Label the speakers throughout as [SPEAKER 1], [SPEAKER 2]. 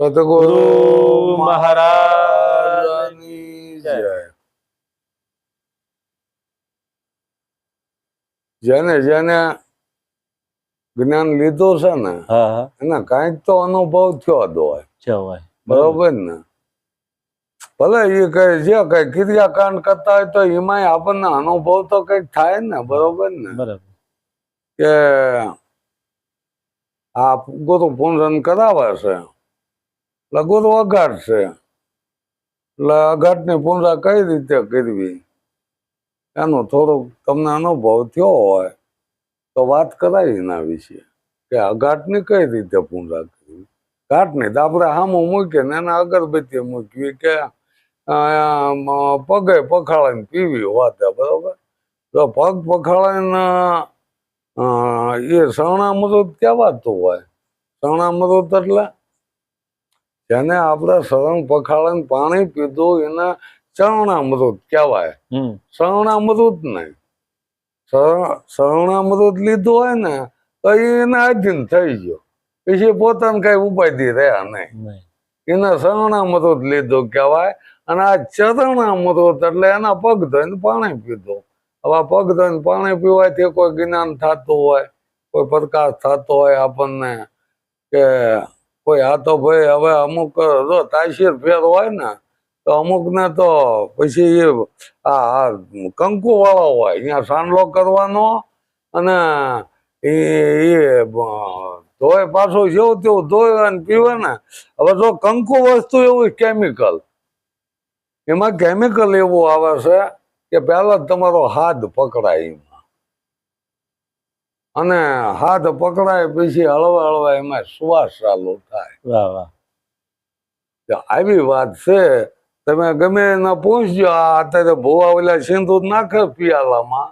[SPEAKER 1] સતગુરુ
[SPEAKER 2] ગુરુ
[SPEAKER 1] મહારાજની જય. જેને જેને જ્ઞાન લીધું છે ને એના કંઈક તો અનુભવ થયો હોય. બરોબર ને? ભલે એ કઈ જે કઈ ક્રિયાકાંડ કરતા હોય તો એમાંય આપણને અનુભવ તો કંઈક થાય ને બરોબર ને? કે આ ગુરુ પૂજન કરાવે છે. એટલે ગુરુ અઘાટ છે. એટલે અઘાટની પૂજા કઈ રીતે કરવી? એનો થોડોક તમને અનુભવ થયો હોય તો વાત કરાવી એના વિશે કે અઘાટની કઈ રીતે પૂજા કરવી? ઘાટની તો આપણે સામું મૂકીને એના અગરબત્તી મૂકવી કે પગે પખાળીને પીવી વાત બરોબર? તો પગ પખાળીને એ શરણામૃત કહેવાતું હોય. શરણામૃત એટલે જેને આપણે શરણ પખાળન પાણી પીધું એને શરણામૃત કહેવાય. શરણામૃત શરણ- શરણામૃત લીધું હોય ને તો એને આધીન થઈ ગયો. પછી પોતાને કઈ ઉપાધિ રહ્યા નહીં. એને શરણામૃત લીધું કહેવાય અને આ ચરણામૃત એટલે એના પગ ધોઈને પાણી પીધું. હવે પગ ધોઈને પાણી પીવાથી કોઈ જ્ઞાન થતું હોય કોઈ પ્રકાશ થતો હોય આપણને કે કોઈ આ તો ભાઈ, હવે અમુક, જો તાસીર ફેર હોય ને, તો અમુક ને તો પછી એ, આ કંકુ વાળો હોય, અહીંયા સાંડલો કરવાનો અને એ ધોય પાછો જેવું તેવું ધોય અને પીવે ને. હવે જો કંકુ વસ્તુ એવું કેમિકલ એમાં કેમિકલ એવું આવે છે કે પહેલા તમારો હાથ પકડાય એમાં. અને હાથ પકડાય પછી હળવા હળવા એમાં શ્વાસ ચાલુ થાય. આવી વાત છે તમે ગમે એના પહોંચજો આ અત્યારે ભૂવા ઓલા સિંદૂર નાખે પિયાલામાં.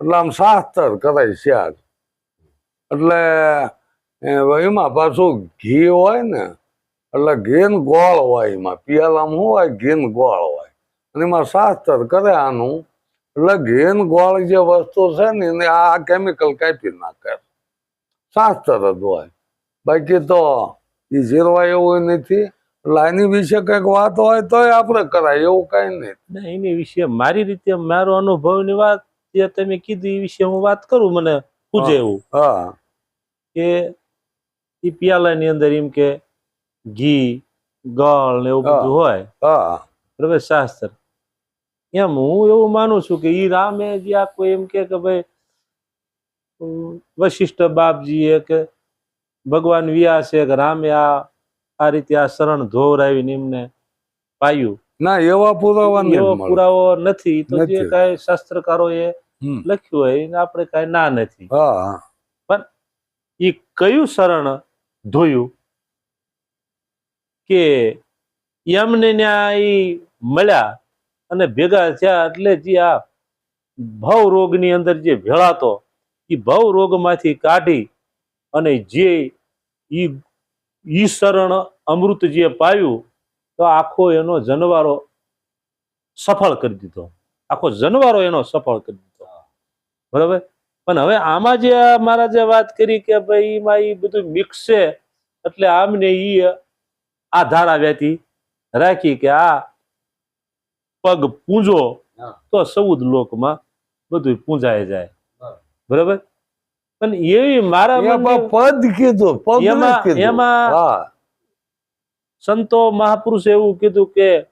[SPEAKER 1] એટલે આમ શાસ્ત્ર કરાય શ્યાર એટલે એમાં પાછું ઘી હોય ને એટલે ઘીન ગોળ હોય એમાં. પિયાલામાં શું હોય? ઘીન ગોળ હોય. અને એમાં શાસ્ત્ર કરે આનું. એટલે ઘેન ગોળ જે વસ્તુ છે ને એને આ કેમિકલ કાપી નાખે. શાસ્ત્ર જ હોય. બાકી તો એ જીરવા એવું નથી. લાઈની વિશે કંઈક વાત હોય તોય આપણે કરાય એવું કઈ નહીં.
[SPEAKER 2] એની વિશે મારી રીતે મારો અનુભવની વાત જે તમે કીધી એ વિશે હું વાત કરું મને પૂછે. એવું.
[SPEAKER 1] હા.
[SPEAKER 2] કે એ પિયાલાની અંદર એમ કે ઘી ગળ ને એવું. બધું હોય.
[SPEAKER 1] હા.
[SPEAKER 2] બરાબર? શાસ્ત્ર. એમ હું એવું માનું છું કે એ રામે જે આખું એમ કે ભાઈ વશિષ્ઠ બાપજીએ કે ભગવાન વ્યાસે કે રામે આ આ રીતે આ શરણ ધોવરાવીને એમને પાયું.
[SPEAKER 1] ના એવા પુરાવા
[SPEAKER 2] એવો પુરાવો નથી. તો જે કઈ શાસ્ત્રકારો એ લખ્યું હોય એને આપણે કઈ ના નથી.
[SPEAKER 1] હા
[SPEAKER 2] એ કયું શરણ ધોયું કે એમને ન્યાય મળ્યા અને ભેગા થયા એટલે જે આ ભવ રોગની અંદર જે ભેળાતો, એ ભવ રોગમાંથી કાઢી અને જે ઈ ઈ શરણ અમૃત જે પાયું, તો આખો એનો જનવારો સફળ કરી દીધો. આખો જનવારો એનો સફળ કરી દીધો. બરાબર? પણ હવે આમાં જે મારા જે વાત કરી કે ભાઈ એમાં એ બધું મિક્સ છે, એટલે આમને ઈ આ ધારા વ્યાતી રાખી કે આ પગ પૂંજો તો સૌદ લોકમાં બધું પૂંજાય જાય. બરાબર? પણ એવી મારા
[SPEAKER 1] પદ કીધું
[SPEAKER 2] એમાં- એમાં- સંતો મહાપુરુષે એવું કીધું કે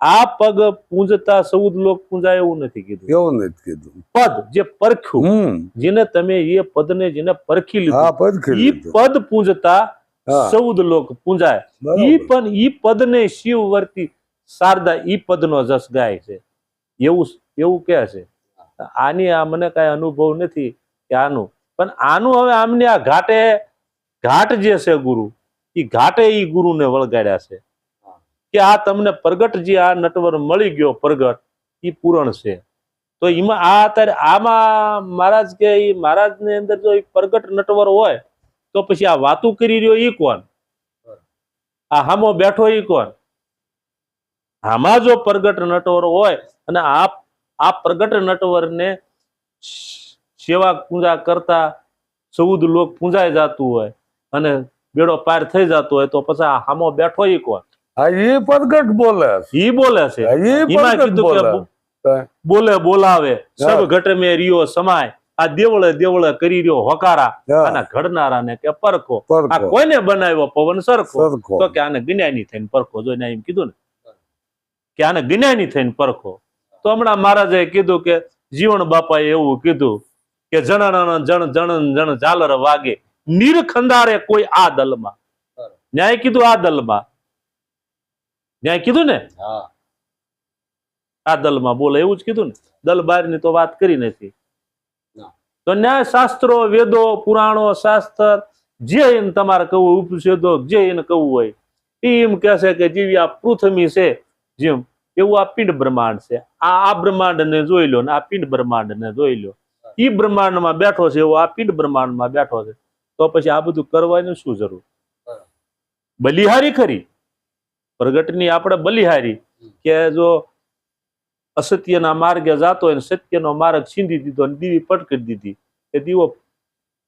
[SPEAKER 2] આ પગ પૂંજતા સૌદ લોક પૂંજાય એવું નથી કીધું.
[SPEAKER 1] એવું નથી કીધું.
[SPEAKER 2] પદ જે પરખ્યું જેને તમે એ પદને જેને પરખી લીધું
[SPEAKER 1] એ
[SPEAKER 2] પદ પૂંજતા સૌદ લોક પૂંજાય. ઈ પણ ઈ પદને શિવ વર્તી શારદા ઈ પદનો જસ ગાય છે. એવું એવું કે છે. આની આ મને કાંઈ અનુભવ નથી કે આનું. પણ આનું હવે આમને આ ઘાટે, ઘાટ જે છે ગુરુ એ ઘાટે ઈ ગુરુને વળગાડ્યા છે. કે આ તમને પ્રગટ જે આ નટવર મળી ગયો પ્રગટ, ઈ પૂરણ છે. તો એમાં આ અત્યારે આમાં મહારાજ કે મહારાજ મહારાજની અંદર જો પ્રગટ નટવર હોય, તો પછી આ વાતું કરી રહ્યો ઈ કોણ? આ હામો બેઠો ઈ કોણ? આમાં જો પ્રગટ નટવર હોય અને આ આ પ્રગટ નટવરને સેવા પૂજા કરતા ચૌદ લોક પૂંજાઈ જતું હોય અને બેડો પાર થઈ જતો હોય તો પછી હામો બેઠો ઈ કોણ?
[SPEAKER 1] એ પ્રગટ બોલે
[SPEAKER 2] ઈ બોલે છે. એમાં કીધું કે
[SPEAKER 1] બોલે.
[SPEAKER 2] બોલાવે. સબ ઘટ મે રિયો સમાય. આ દેવળે દેવળે કરી રહ્યો હોકારા. આના ઘડનારાને કે પરખો. આ કોઈને બનાવ્યો? પવન સરખો.
[SPEAKER 1] સરખો.
[SPEAKER 2] તો કે આને જ્ઞાની થઈને પરખો. જોઈને એમ કીધું ને કે આને જ્ઞાની થઈને પરખો. તો હમણાં મહારાજાએ કીધું કે જીવન બાપાએ એવું કીધું કે જણ જણ જણ જણ ઝાલર વાગે. નિરખંદારે કોઈ આ દલમાં. ન્યાય કીધું આ દલમાં. ન્યાય કીધું ને? આ દલમાં બોલે એવું જ કીધું ને? દલ બારની તો વાત કરી નથી તો ન્યાય શાસ્ત્રો વેદો પુરાણો શાસ્ત્ર જે એને તમારે કહું ઉપનિષદો જે એને કહું હોય એ એમ કહે છે કે જીવી આ પૃથ્વી છે. જેમ એવું આ પિંડ બ્રહ્માંડ છે. આ આ બ્રહ્માંડ ને જોઈ લો ને, આ પિંડ બ્રહ્માંડ ને જોઈ લો. ઈ બ્રહ્માંડમાં બેઠો છે એવો આ પિંડ બ્રહ્માંડમાં બેઠો છે. તો પછી આ બધું કરવાની શું જરૂર? બલિહારી ખરી. પ્રગટની આપણે બલિહારી કે જો અસત્યના માર્ગે જાતો હોય સત્યનો માર્ગ છીંધી દીધો અને દીવી પટકી દીધી એ દીવો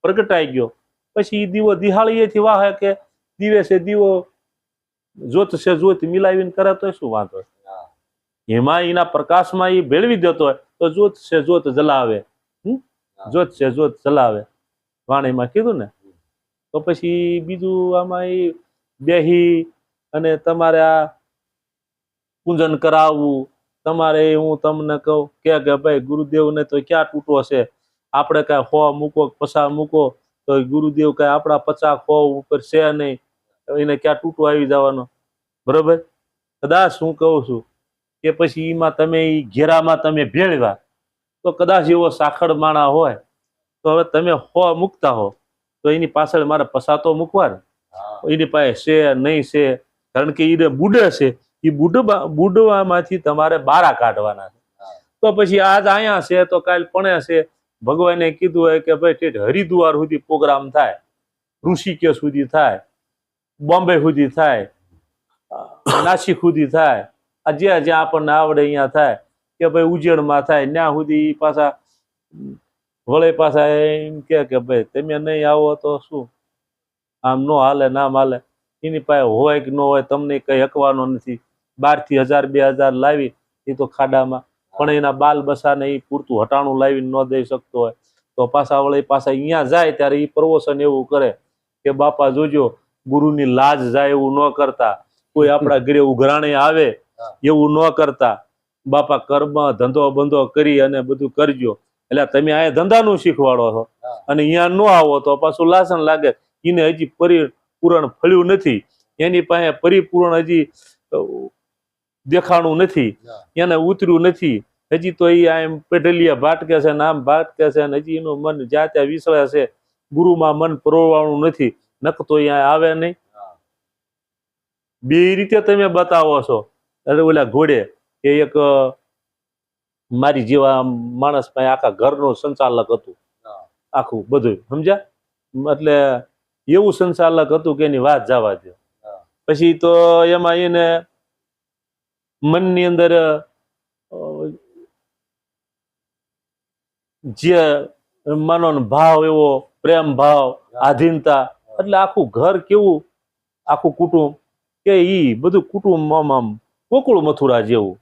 [SPEAKER 2] પ્રગટાઈ ગયો. પછી એ દીવો દિહાળીએથી વાહે કે દીવે છે, દીવો જોત છે જોત મિલાવીને કરે તો શું વાંધો? એમાં એના પ્રકાશમાં એ ભેળવી દેતો હોય તો જોત છે જોત જલાવે? જોત છે જોત જલાવે. વાણીમાં કીધું ને? તો પછી બીજું આમાં એ બેહી અને તમારે આ પૂજન કરાવવું. તમારે હું તમને કહું કે કે ભાઈ ગુરુદેવને તો ક્યાં તૂટો છે? આપણે કાંઈ હો મૂકો પસા મૂકો તો ગુરુદેવ કાંઈ આપણા પચાસ હો ઉપર છે નહીં. એને ક્યાં તૂટો આવી જવાનો? બરોબર? કદાચ હું કહું છું કે પછી એમાં તમે એ ઘેરામાં તમે ભેળવા તો કદાચ એવો સાખડ માણા હોય તો હવે તમે હો મૂકતા હો તો એની પાછળ મારે પસાતો મૂકવા ને એની પાસે છે નહીં છે? કારણ કે એને બુડે છે એ બુડવા બુડવામાંથી તમારે બારા કાઢવાના છે. તો પછી આજ અહીંયા છે તો કાલ પણ છે? ભગવાને કીધું હોય કે ભાઈ ઠેઠ હરિદ્વાર સુધી પ્રોગ્રામ થાય ઋષિકેશ સુધી થાય. બોમ્બે સુધી થાય નાસિક સુધી થાય, આ જ્યાં જ્યાં આપણને આવડે અહીંયા થાય, કે ભાઈ ઉજ્જૈનમાં થાય ત્યાં સુધી પાછા, વળે પાછા એમ કે ભાઈ તમે નહીં આવો તો શું? આમ નો હાલે નામ હાલે. એની પાસે હોય કે ન હોય તમને કઈ હકવાનો નથી. બારથી હજાર, બે હજાર લાવી, એ તો ખાડામાં. પણ એના બાલ બસાને એ પૂરતું હટાણું લાવીને ન દઈ શકતો હોય. તો પાછા વળે પાછા અહીંયા જાય ત્યારે એ પ્રવોસન એવું કરે કે, બાપા, જોજો ગુરુની લાજ જાય એવું ન કરતા. કોઈ આપણા ઘરે ઉઘરાણે આવે એવું ન કરતા. બાપા કર્મ ધંધો બંધો કરી અને બધું કરજો. એટલે તમે આ ધંધાનું શીખવાડો છો. અને અહીંયા ન આવો તો પાછું લાસન લાગે. એને હજી પરિપૂરણ ફળ્યું નથી. એની પાસે પરિપૂર્ણ હજી દેખાણું નથી. એને ઉતર્યું નથી. હજી તો એ એમ પેઢલિયા ભાટકે છે નામ ભાટકે છે અને હજી એનું મન જ્યાં ત્યાં વિસળે છે. ગુરુમાં મન પરોવાણું નથી. નક તો અહીંયા આવે નહીં. બે રીતે તમે બતાવો છો. એટલે ઓલા ઘોડે એ એક મારી જેવા માણસ પાસે આખા ઘરનું સંચાલક હતું. આખું બધું સમજ્યા? એટલે એવું સંચાલક હતું કે એની વાત જવા દે પછી તો એમાં એને મનની અંદર જે માનો ભાવ એવો પ્રેમ ભાવ આધીનતા એટલે આખું ઘર કેવું? આખું કુટુંબ? કે ઈ બધું કુટુંબ આમ આમ કોકુળ મથુરા જેવું.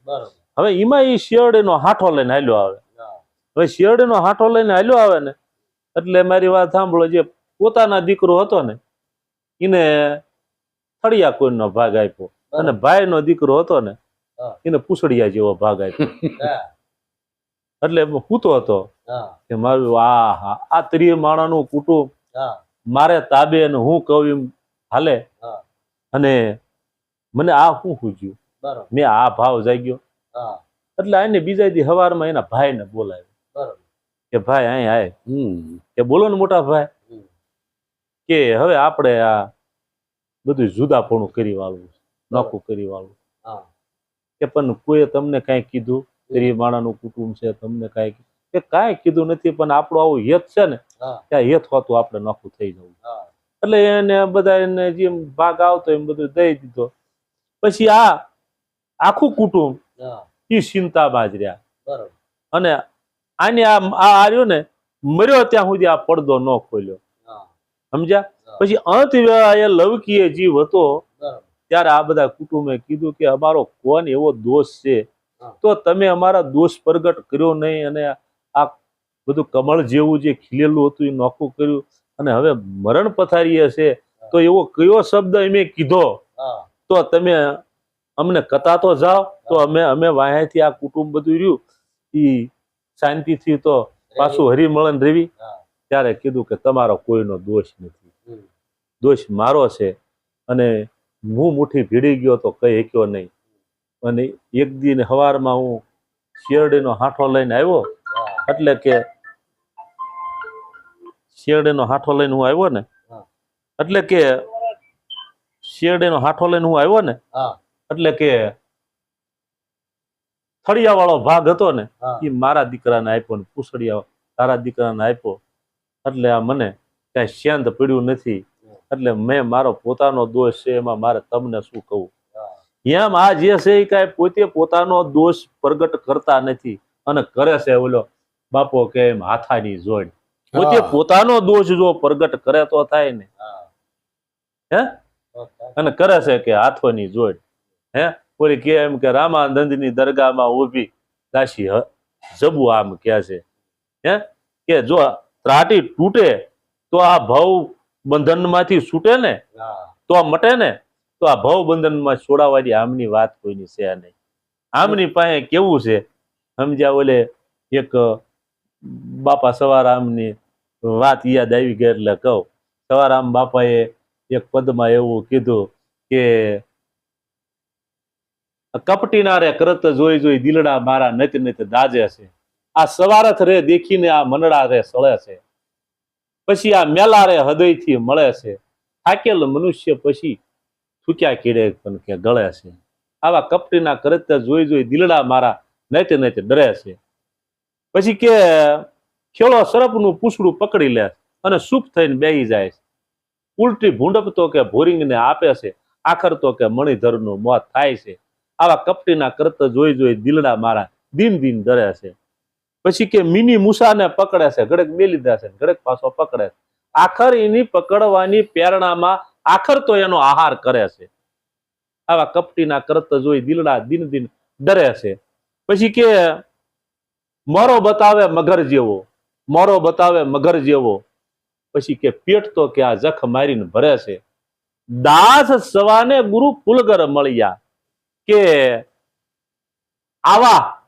[SPEAKER 2] હવે એમાં ઈ શિયાળેનો હાથો લઈને હાલ્યો આવે.
[SPEAKER 3] હા.
[SPEAKER 2] હવે શિયાળીનો હાથો લઈને હાલ્યો આવે ને એટલે મારી વાત સાંભળો જે પોતાના દીકરો હતો ને એને થળિયા કોઈનો ભાગ આપ્યો. અને ભાઈનો દીકરો હતો ને એને પૂછડિયા જેવો ભાગ આપ્યો.
[SPEAKER 3] એટલે
[SPEAKER 2] એટલે તો હતો કે મારું આ હા આ ત્રીય માણાનું કુટુંબ
[SPEAKER 3] હા.
[SPEAKER 2] મારે તાબે અને હું કહું એમ હાલે અને મને આ શું
[SPEAKER 3] સૂજ્યું
[SPEAKER 2] મેં આ ભાવ જાગ્યો. એટલે આને બીજા દી હવારમાં એના ભાઈને બોલાવ્યો. કે ભાઈ અહીં આય.
[SPEAKER 1] હમ.
[SPEAKER 2] કે બોલો ને મોટા ભાઈ. કે હવે આપણે આ બધું જુદાપણું કરી વાળવું નોખું કરી વાળવું. કે પણ કોઈ તમને કાંઈ કીધું? ગરીબ માણાનું કુટુંબ છે તમને કાંઈ કે કાંઈ કીધું નથી પણ આપણું આવું હેત છે ને ત્યાં હેત હોતું આપણે નોખું થઈ જવું. એટલે એને બધા એને જેમ ભાગ આવતો એમ બધું દઈ દીધો. પછી આ આખું કુટુંબ એ ચિંતામાં જ રહ્યા. અને આને આ આ આર્યો ને મર્યો ત્યાં સુધી આ પડદો ન ખોલ્યો. સમજ્યા? પછી અંત એ લવકીય જીવ હતો ત્યારે આ બધા કુટુંબે કીધું કે અમારો કોણ એવો દોષ છે? તો તમે અમારા દોષ પ્રગટ કર્યો નહીં અને આ બધું કમળ જેવું જે ખીલેલું હતું એ નોખું કર્યું. અને હવે મરણ પથારી હશે તો એવો કયો શબ્દ અમે કીધો? તો તમે અમને કતા તો જાઓ તો અમે અમે વાહેથી આ કુટુંબ બધું રહ્યું. એ શાંતિથી તો પાછું હરિમળન રેવી. ત્યારે કીધું કે તમારો કોઈનો દોષ નથી. દોષ મારો છે. અને હું મુઠ્ઠી ભીડી ગયો તો કઈ શક્યો નહીં. અને એક દિન સવારમાં હું શેરડીનો હાંઠો લઈને આવ્યો. એટલે કે શેરડીનો હાથો લઈને હું આવ્યો ને એટલે કે શેરડીનો હાથો લઈને હું આવ્યો ને એટલે કે થળિયા વાળો ભાગ હતો ને એ મારા દીકરાને આપ્યો ને પૂછડિયા તારા દીકરાને આપ્યો. એટલે આ મને કઈ શાંત પડ્યું નથી. એટલે મેં મારો પોતાનો દોષ છે એમાં મારે તમને શું કહું? એમ આ જે છે એ કઈ પોતે પોતાનો દોષ પ્રગટ કરતા નથી. અને કરે છે ઓલો બાપો કે હાથાની જોડ. પોતે પોતાનો દોષ જો પ્રગટ કરે તો થાય ને.
[SPEAKER 3] હે.
[SPEAKER 2] અને કરે છે કે હાથોની જોડ. હે? ઓલી કે એમ કે રામાનંદની દરગાહમાં ઊભી દાસી જબુ આમ કે છે. હે? કે જો ત્રાટી તૂટે તો આ ભવ બંધનમાંથી છૂટે ને? તો આ મટે ને? તો આ ભવ બંધનમાં છોડાવવાની આમની વાત કોઈની છે નહીં. આમની પાસે કેવું છે? સમજ્યા ઓલે એક બાપા સવારામની વાત યાદ આવી ગઈ એટલે કહું. સવારામ બાપાએ એક પદમાં એવું કીધું કે, કપટીનારે કરત જોઈ જોઈ દિલડા મારા નત નત દાજે છે. આ સવારથ રે દેખીને આ મનડા રે સળે છે. પછી આ મેલા રે હૃદયથી મળે છે. થાકેલ મનુષ્ય પછી થૂક્યા કીડે પણ કે ગળે છે. આવા કપટીના કરત જોઈ જોઈ દિલડા મારા નત નત ડરે છે. પછી કે ખેડો સરપનું પૂછડું પકડી લે અને સુપ થઈને બેહી જાય છે. ઉલટી ભૂંડપતો કે ભોરિંગને આપે છે, આખર તો કે મણિધરનું મોત થાય છે. આવા કપટીના કરત જોઈ જોઈ દિલડા મારા દિન દિન ધરે છે. પછી કે, મિની મૂસાને પકડે છે ગડક બે લીધા છે, ઘડક પાછો પકડે છે. આખર એની પકડવાની પ્રેરણામાં આખર તો એનો આહાર કરે છે. આવા કપટીના કરત જોઈ દિલડા દિન દિન ડરે છે. પછી કે મોરો બતાવે મગર જેવો મોરો બતાવે મગર જેવો. પછી કે પેટ તો કે આ જખ મારીને ભરે છે. દાસ સવાને ગુરુ પુલગર મળ્યા કે આવા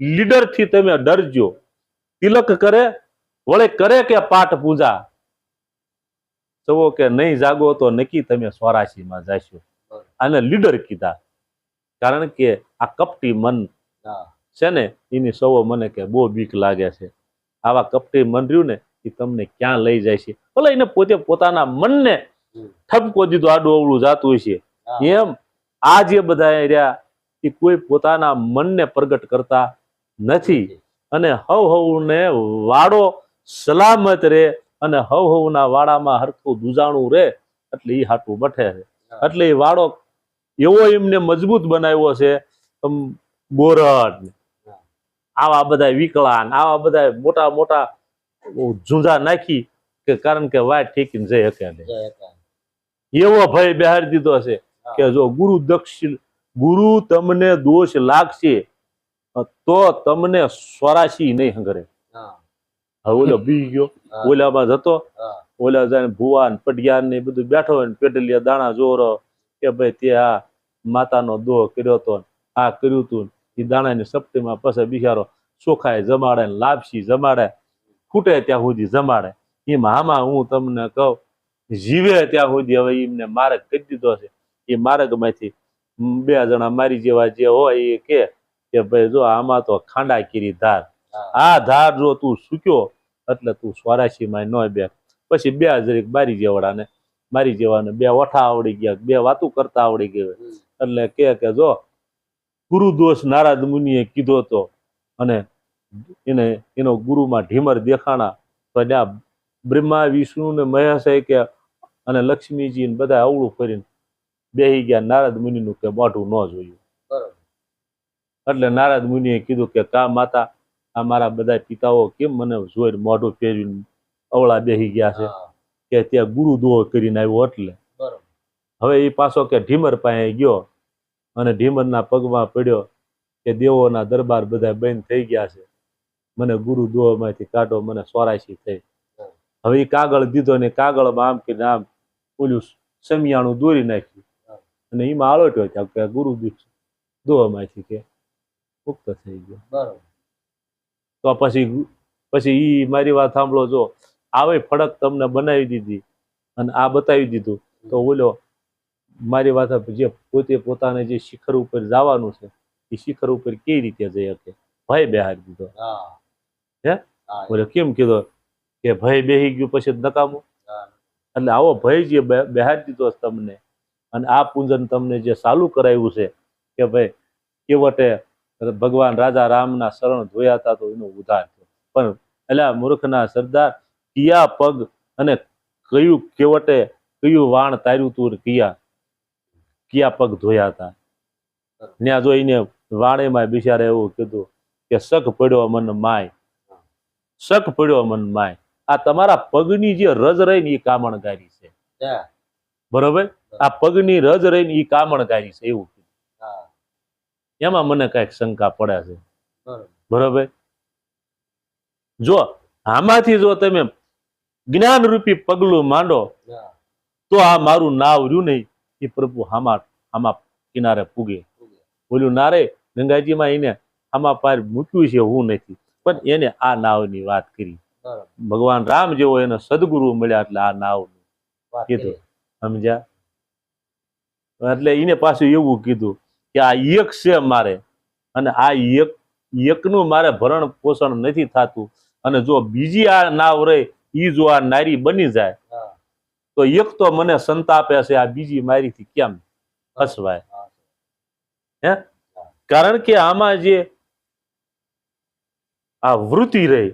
[SPEAKER 2] લીડરથી તમે ડરજો. તિલક કરે વળે કરે કે પાઠ પૂજા. જવો કે નહીં જાગો તો નક્કી તમે સ્વરાશીમાં જાશો. અને લીડર કીધા. કારણ કે આ કપટી મન છે ને એની સૌ મને કે બહુ બીક લાગે છે. આવા કપટી મન રહ્યું ને એ તમને ક્યાં લઈ જાય છે? ભલે એને પોતે પોતાના મનને ઠપકો દીધો આડું અવળું જાતું હોય છે. એમ આ જે બધા રહ્યા એ કોઈ પોતાના મનને પ્રગટ કરતા નથી. અને હવ હવને વાડો સલામત રે અને હવ હવના વાડામાં હરખું દુજાણું રે એટલે એ હાટું બઠે છે એટલે એ વાડો એવો એમને મજબૂત બનાવ્યો છે બોરડ. આવા બધા વિકલાન આવા બધા મોટા મોટા ઝુંઝા નાખી કે કારણ કે વાટ ઠેકીને જઈ શકે નહીં. એવો ભય બેહાડી દીધો છે કે જો ગુરુ દક્ષિણ ગુરુ તમને દોષ લાગશે તો તમને સ્વરાશી નહીં હંગરે. ઓલો બી ગયો. ઓલામાં જતો ઓલા જાય ભુવાન પટિયાન ને બધું બેઠો હોય પેટલિયા દાણા જોરો કે ભાઈ તે આ માતાનો દોહ કર્યો તો આ કર્યું તું એ દાણાની સપટીમાં પછી બિહારો ચોખાએ જમાડે ને લાપસી જમાડે ખૂટે ત્યાં સુધી જમાડે. એમાં આમાં હું તમને કહું જીવે ત્યાં સુધી. હવે એમને માર્ગ કરી દીધો છે. એ માર્ગમાંથી બે જણા મારી જેવા જે હોય એ કે કે ભાઈ જો આમાં તો ખાંડા કીરી ધાર આ ધાર જો તું સૂક્યો એટલે તું સ્વરાશીમાં ન બે પછી બે જરીક મારી જેવડાને મારી જેવાને બે ઓઠા આવડી ગયા બે વાતું કરતા આવડી ગઈ. એટલે કે કે જો ગુરુ દોષ નારદ મુનિએ કીધો તો અને એને એનો ગુરુમાં ઢીમર દેખાણા તો ત્યાં બ્રહ્મા વિષ્ણુ ને મહેશ કે અને લક્ષ્મીજી ને બધા અવળું ફરીને બેહી ગયા. નારદ મુનિનું કે મોઢું ન જોયું. એટલે નારદ મુનિએ કીધું કે કા માતા આ મારા બધા પિતાઓ કેમ મને જોઈને મોઢું ફેરવીને અવળા બેહી ગયા છે? કે ત્યાં ગુરુ દોહ કરીને આવ્યો એટલે. હવે એ પાછો કે ઢીમર પાસે ગયો. અને ઢીમરના પગમાં પડ્યો કે દેવોના દરબાર બધા બંધ થઈ ગયા છે. મને ગુરુ દોહમાંથી કાઢો મને સ્વરાશી થઈ. હવે એ કાગળ દીધો ને કાગળમાં આમ કે આમ ઓલું સમિયાણું દોરી નાખ્યું. અને એમાં આળોટ્યો ત્યાં કે ગુરુ દોહમાંથી કે મુક્ત થઈ ગયો.
[SPEAKER 3] બરોબર.
[SPEAKER 2] તો પછી પછી ઈ મારી વાત સાંભળો જો આવે ફડક તમને બનાવી દીધી અને આ બતાવી દીધું. તો ઓલો મારી વાત જે પોતે પોતાને જે શિખર ઉપર જવાનું છે એ શિખર ઉપર કેવી રીતે જઈ શકે? ભય બેહારી દીધો.
[SPEAKER 3] હે?
[SPEAKER 2] બોલે કેમ કીધો કે ભય બેહી ગયું પછી નકામું? એટલે આવો ભય જે બેહારી દીધો તમને અને આ પૂજન તમને જે ચાલુ કરાવ્યું છે કે ભાઈ કેવટે ભગવાન રાજા રામના શરણ ધોયા હતા તો એનો ઉદ્ધાર થયો. પણ એટલે મૂર્ખના સરદાર કિયા પગ અને કયું કેવટે કયું વાણ તાર્યું તું કિયા? કિયા પગ ધોયા હતા ત્યાં જોઈને વાણેમાં બિચારે એવું કીધું કે શક પડ્યો મન માય. શક પડ્યો મન માય. આ તમારા પગની જે રજ રહી ને એ કામણગારી છે બરોબર? આ પગની રજ રહી ને એ કામણગારી છે એવું કીધું. એમાં મને કંઈક શંકા પડે છે.
[SPEAKER 3] બરોબર.
[SPEAKER 2] બરોબર? જો આમાંથી જો તમે જ્ઞાનરૂપી પગલું માંડો તો આ મારું નાવ રહ્યું નહીં. એ પ્રભુ હામા હામા કિનારે પૂગે. બોલ્યું નારે ગંગાજીમાં એને હામા પાર મૂક્યું છે હું નથી. પણ એને આ નાવની વાત કરી. ભગવાન રામ જેવો એને સદગુરુ મળ્યા એટલે આ નાવ કીધું. સમજ્યા? એટલે એને પાછું એવું કીધું કે આ એક છે મારે અને આ એક એકનું મારે ભરણ પોષણ નથી થતું અને જો બીજી આ નાવ રહે એ જો આ નારી બની જાય તો એક તો મને સંતાપે છે આ બીજી મારીથી કેમ હસવાય?
[SPEAKER 3] હે
[SPEAKER 2] કારણ કે આમાં જે આ વૃત્તિ રહી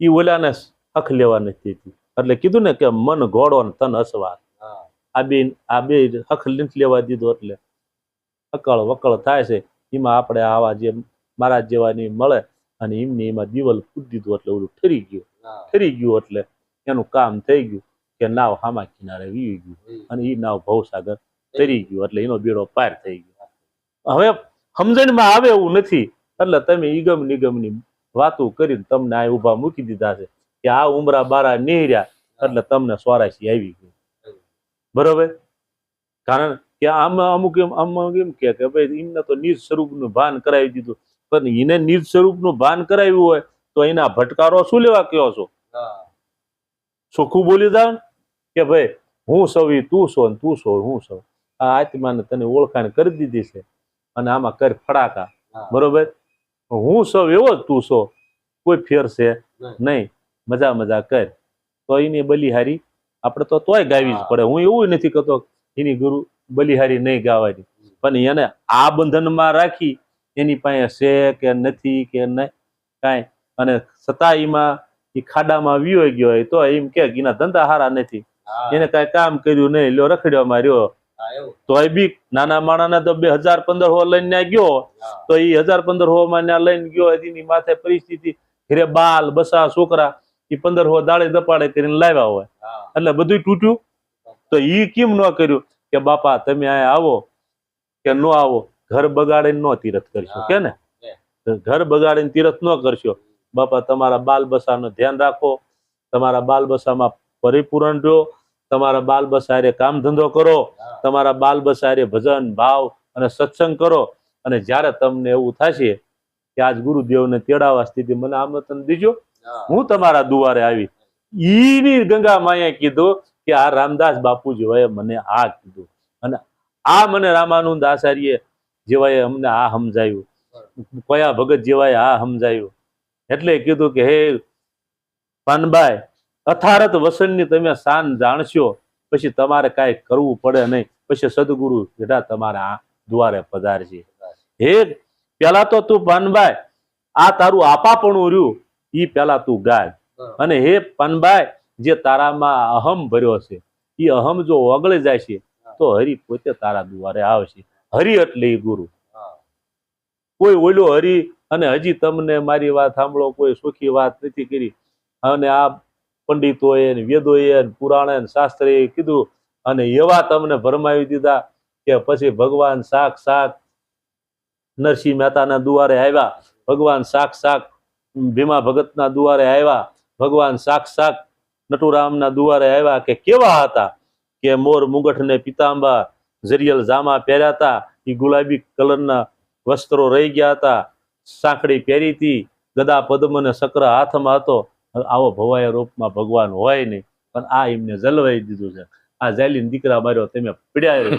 [SPEAKER 2] એ ઓલાને અખ લેવા નથી એટલે કીધું ને કે મન ઘોડો ને તન
[SPEAKER 3] અસવા
[SPEAKER 2] આ બે આ બે હક લીંટ લેવા દીધો એટલે અકળ વકળ થાય છે. એમાં આપણે આવા જે મારા જેવાની મળે અને એમને એમાં દિવાલ કૂદી દીધું એટલે ઓલું ઠરી ગયું. ઠરી ગયું એટલે એનું કામ થઈ ગયું કે નાવ હામા કિનારે વીવી ગયું અને એ નાવ ભવસાગર તરી ગયું એટલે એનો બેડો પાર થઈ ગયો. હવે સમજણમાં આવે એવું નથી. એટલે તમે ઈગમ નિગમની વાતો કરીને તમને આ ઊભા મૂકી દીધા છે કે આ ઉમરા બારા નીહર્યા એટલે તમને સ્વરાશી આવી ગયું બરોબર? કારણ કે આમાં અમુક એમ અમુક એમ કે કે ભાઈ એમને તો નિજ સ્વરૂપનું ભાન કરાવી દીધું. પણ એને નિજ સ્વરૂપનું ભાન કરાવ્યું હોય તો એના ભટકારો શું લેવા કયો છો? ચોખ્ખું બોલી જાવ કે ભાઈ હું સવી તું ને તું છો હું સૌ આ આત્માને તને ઓળખાણ કરી દીધી છે અને આમાં કર ફડાકા. બરોબર? હું સૌ એવો જ તું સો કોઈ ફેર છે?
[SPEAKER 3] નહીં.
[SPEAKER 2] નહીં. મજા મજા કર. તો એની બલિહારી આપણે તો તોય ગાવી જ પડે. હું એવું નથી કહેતો એની ગુરુ બલિહારી નહીં ગાવાની. પણ એને આ બંધનમાં રાખી એની પાસે છે કે નથી કે નહીં કાંઈ. અને છતાં એમાં એ ખાડામાં વિયો ગયો હોય તો એમ કે એના ધંધા હારા નથી. એને કઈ કામ કર્યું નહીં લ્યો રખડ્યોમાં રહ્યો. તોય બી નાના માણાને તો બે હજાર પંદર હો લઈને ગયો. તો એ હજાર પંદર હો માં લઈને ગયો એની માથે પરિસ્થિતિ. ઘરે બાલ બસા છોકરા એ પંદર હો દાળે દપાડે કરીને લાવ્યા હોય. એટલે બધું તૂટ્યું. તો ઈ કેમ ન કર્યું? કે બાપા તમે અહીંયા આવો કે ન આવો? ઘર બગાડીને નો તીરથ કરશો કે ને? ઘર બગાડીને તીરથ ન કરશો. બાપા તમારા બાલ બસાનું ધ્યાન રાખો. તમારા બાલ બસામાં પરિપૂર્ણ રહ્યો. તમારા બાલ બસારે કામ ધંધો કરો. તમારા બાલ બસારે ભજન ભાવ અને સત્સંગ કરો. અને જ્યારે તમને એવું થશે કે આજ ગુરુદેવને તેડાવા સ્થિતિ મને આમંત્રણ દીજો
[SPEAKER 3] હું.
[SPEAKER 2] તમારા દુવારે આવી. ઈની ગંગા માએ કીધું કે આ રામદાસ બાપુ જેવાએ મને આ કીધું. અને આ મને રામાનંદ આચાર્ય જેવાએ અમને આ સમજાયું. કયા ભગત જેવાએ આ સમજાયું? એટલે કીધું કે હે પાનબાઈ અથારત વસનની તમે શાન જાણશો. પછી તમારે કાંઈ કરવું પડે નહીં. પછી સદગુરુ બેટા તમારા દ્વારે પધારશે. હે પેલા તો તું પાનબાઈ આ તારું આપાપણું રહ્યું. એ પેલા તું ગાય. અને હે પાનબાઈ જે તારામાં અહમ ભર્યો છે ઈ અહમ જો ઓગળી જાય છે તો હરિ પોતે તારા દ્વારે આવશે. હરિ એટલે ગુરુ. કોઈ ઓલો હરી અને હજી તમને મારી વાત સાંભળો, કોઈ સુખી વાત નથી કરી. અને આ પંડિતોએ વેદોએ પુરાણે શાસ્ત્રે કીધું અને એવા તમને ભરમાવી દીધા કે પછી ભગવાન સાક્ષાત નરસિંહ મહેતાના દુવારે આવ્યા, ભગવાન સાક્ષાત ભીમા ભગતના દુવારે આવ્યા, ભગવાન સાક્ષાત નટુરામના દુવારે આવ્યા કે કેવા હતા કે મોર મુગટ ને પિતાંબર ઝરિયલ જામા પહેર્યા હતા એ ગુલાબી કલરના વસ્ત્રો રહી ગયા હતા સાંકડી પહેરી હતી. ગદા પદ્મ ને શક્ર હાથમાં હતો. આવો ભવાય રૂપમાં ભગવાન હોય નહીં. પણ આ એમને જલવાઈ દીધું છે. આ જાલીન દીકરા માર્યો, તમે પીડ્યા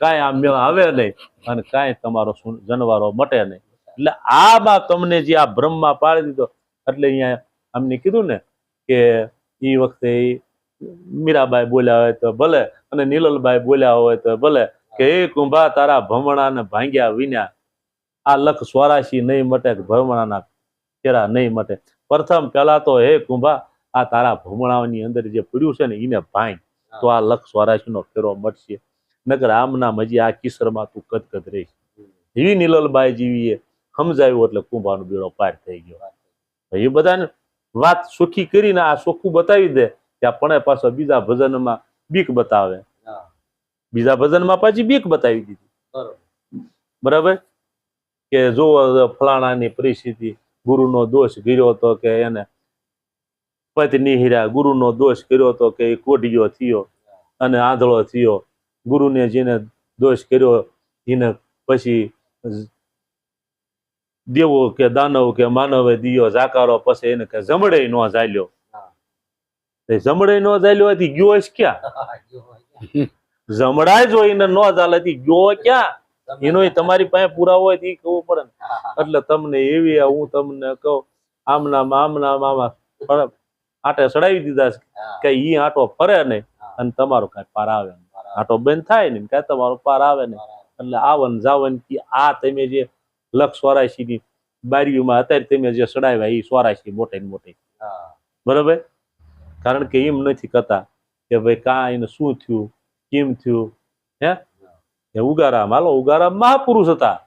[SPEAKER 2] કાંઈ આમ મેળ આવે નહીં અને કાંઈ તમારો જનવારો મટે નહીં. એટલે આમાં તમને જે આ બ્રહ્મમાં પાડી દીધો, એટલે અહીંયા અમને કીધું ને કે એ વખતે મીરાબાઈ બોલ્યા હોય તો ભલે અને નીલલબાઈ બોલ્યા હોય તો ભલે કે એ કુંભા તારા ભમણાને ભાંગ્યા વિના આ લખ સ્વરાશી નહીં મટે કે ભમણાના ફેરા નહીં મટે. પ્રથમ પહેલા તો હે કુંભા આ તારા ભમણાઓની અંદર જે પડ્યું છે ને એને ભાઈ તો આ લખ સ્વરાશીનો ફેરો મટશે. નકર આમના મજી આ કિસરમાં તું કદકદ રહીશ. એવી નીલલબાઈ જીવીએ સમજાવ્યું એટલે કુંભાનો બેડો પાર થઈ ગયો. એ બધાને વાત સુખી કરીને આ સોખું બતાવી દે ત્યાં પણ પાછો બીજા ભજનમાં બીક બતાવે. બીજા ભજનમાં પાછી બીક બતાવી દીધી.
[SPEAKER 3] બરોબર.
[SPEAKER 2] કે જો ફલાણાની પરિસ્થિતિ ગુરુનો દોષ ગીર્યો હતો કે એને પત્ની હીરા ગુરુનો દોષ કર્યો હતો કે એ કોઢિયો થયો અને આંધળો થયો ગુરુને જેને દોષ કર્યો એને પછી દેવો કે દાનવ કે માનવે દિયો જાકારો પછી એને કે જમડે નો ચાલ્યો
[SPEAKER 3] હા.
[SPEAKER 2] જમડે નો ચાલ્યો હતી ગયો ક્યાં? જમડા જો એને નો ચાલે તી ગયો ક્યાં? એનો તમારી પાસે પુરાવો હોય તો ઈ કહવું પડે ને. એટલે તમને એવી હું તમને કહું આમના આમના મામા પણ આટે ચડાવી દીધા છે કે ઈ આટો ફરે નહીં અને તમારો કઈ પાર આવે આટો બંધ થાય ને કઈ તમારો પાર આવે નહીં. એટલે આવન જાવન કે આ તમે જે લક્ષ સ્વરાશી ની બારીઓમાં અત્યારે તમે જે ચડાવ્યા એ સ્વરાશી મોટી ને મોટી. બરાબર? કારણ કે એમ નથી કહેતા કે ભાઈ કાં એને શું થયું કેમ થયું હે? એ ઉગારામ. હાલો ઉગારામ મહાપુરુષ હતા.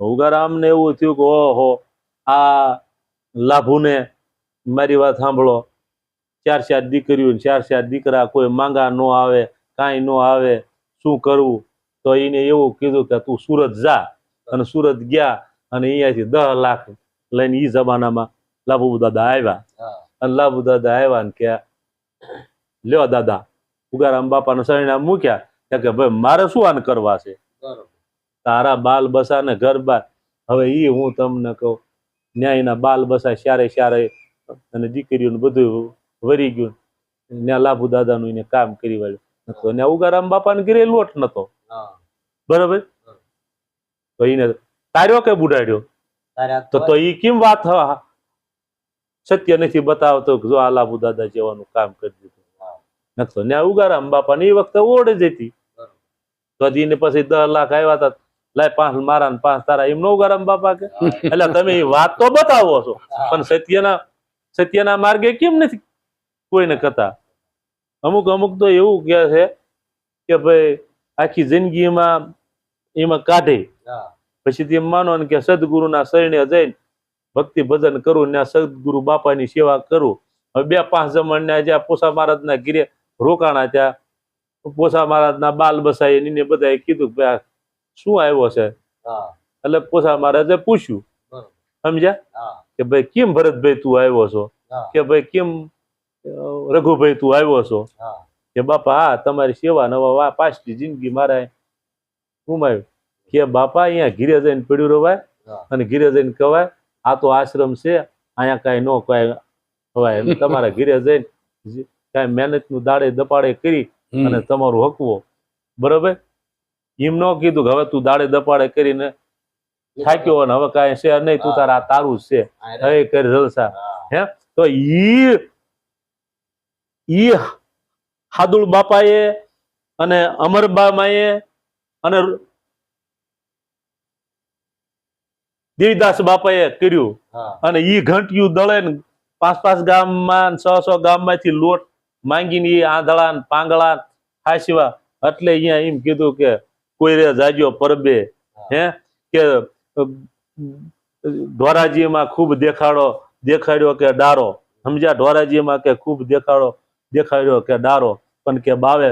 [SPEAKER 2] ઉગારામ ને એવું થયું કે ઓહો આ લાભુને મારી વાત સાંભળો. ચાર ચાર દીકરીઓ ને ચાર ચાર દીકરા કોઈ માંગા ન આવે કાંઈ ન આવે શું કરવું? તો એને એવું કીધું કે તું સુરત જા. અને સુરત ગયા અને અહીંયાથી દસ લાખ લઈને એ જમાનામાં લાભુ દાદા આવ્યા. અને લાભુ દાદા આવ્યા ને કે લ્યો દાદા ઉગારામ બાપાને શરણામ મૂક્યા. કે ભાઈ મારે શું આને કરવા છે? તારા બાલ બસા ને ઘર બાર. હવે ઈ હું તમને કહું ન્યાયના બાલ બસા શારે શારે અને દીકરીઓને બધું વરી ગયું. ત્યાં લાભુ દાદાનું એને કામ કરી વાળ્યું. તો ને ઉગારામ બાપાને ઘરે લોટ નતો. બરાબર? તો એને તાર્યો કે બુડાડ્યો? તો તો ઈ કેમ વાત સત્ય નથી બતાવતો જો આ લાભુ દાદા જેવાનું કામ કરી દીધું. નતો ત્યાં ઉગારામ બાપા ને એ વખતે ઓડ જ હતી. તો હજી પછી દસ લાખ આવ્યા હતા લાય પાંચ મારા ને પાંચ તારા એમ નો ગરમ બાપા કે? એટલે તમે વાત તો બતાવો છો. પણ સત્યના સત્યના માર્ગે કેમ નથી કોઈને કથા અમુક અમુક તો એવું કે છે કે ભાઈ આખી જિંદગીમાં એમાં કાઢે. પછી તે માનો ને કે સદગુરુના શરણે જઈને ભક્તિ ભજન કરું ને સદગુરુ બાપાની સેવા કરું. હવે બે પાંચ જમણ ને જ્યાં પોસા મહારાજના ગીરે રોકાણા ત્યાં પોસા મહારાજના બાલ બસાઈ એને બધાએ કીધું કે ભાઈ શું આવ્યો છે? એટલે પોસા મહારાજે પૂછ્યું. સમજ્યા? કે ભાઈ કેમ ભરતભાઈ તું આવ્યો છો? કે ભાઈ કેમ રઘુભાઈ તું આવ્યો છો? કે બાપા હા તમારી સેવા નવા પાછલી જિંદગી મારા ગુમાવી કે બાપા અહીંયા ઘીરે જઈને પડ્યું રવાય અને ઘીરે જઈને કવાય આ તો આશ્રમ છે અહીંયા કાંઈ નો કાંઈ ખવાય તમારા ઘીરે જઈને જે કાંઈ મહેનતનું દાડે દપાડે કરી અને તમારું હકવો. બરોબર? એમ ન કીધું કે હવે તું દાડે દપાડે કરીને થાક્યો અને હવે કાંઈ છે નહીં તું તારા તારું જ છે. હવે કરી જલસા. તો ઈ ઈ હાદુલ બાપાએ અને અમરબામાએ અને દેવીદાસ બાપાએ કર્યું. અને ઈ ઘંટિયું દળે ને પાંચ પાંચ ગામમાં છ સો સો ગામમાંથી લોટ માંગીને એ આંધળા પાંગળા હાંસવા એટલે અહીંયા એમ કીધું કે કોઈ રે જાજો પરબે, હે? કે ધોરાજીમાં ખૂબ દેખાડો, દેખાડ્યો કે ડારો. સમજ્યા? ધોરાજીમાં કે ખૂબ દેખાડો, દેખાડ્યો કે ડારો. પણ કે બાવે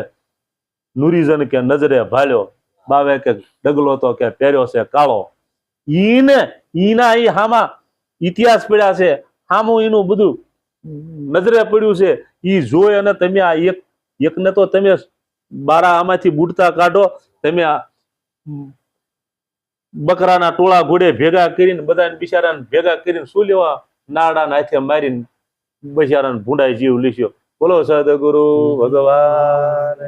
[SPEAKER 2] નુરીજન કે નજરે ભાલ્યો. બાવે કે ડગલો તો કે પહેર્યો છે કાળો. ઈને, ઈના ઈ હામાં ઇતિહાસ પડ્યા છે. હામું એનું બધું નજરે પડ્યું છે. ઈ જોઈ અને તમે આ એક, એકને તો તમે બારા આમાંથી બુડતા કાઢો, તમે બકરાના ટોળા ઘોડે ભેગા કરીને, બધાને બિચારાને ભેગા કરીને શું લેવા? નાડાના હાથે મારીને બિચારાને ભૂંડાઈ જીવ લીસ્યો બોલો સદગુરુ ભગવાન.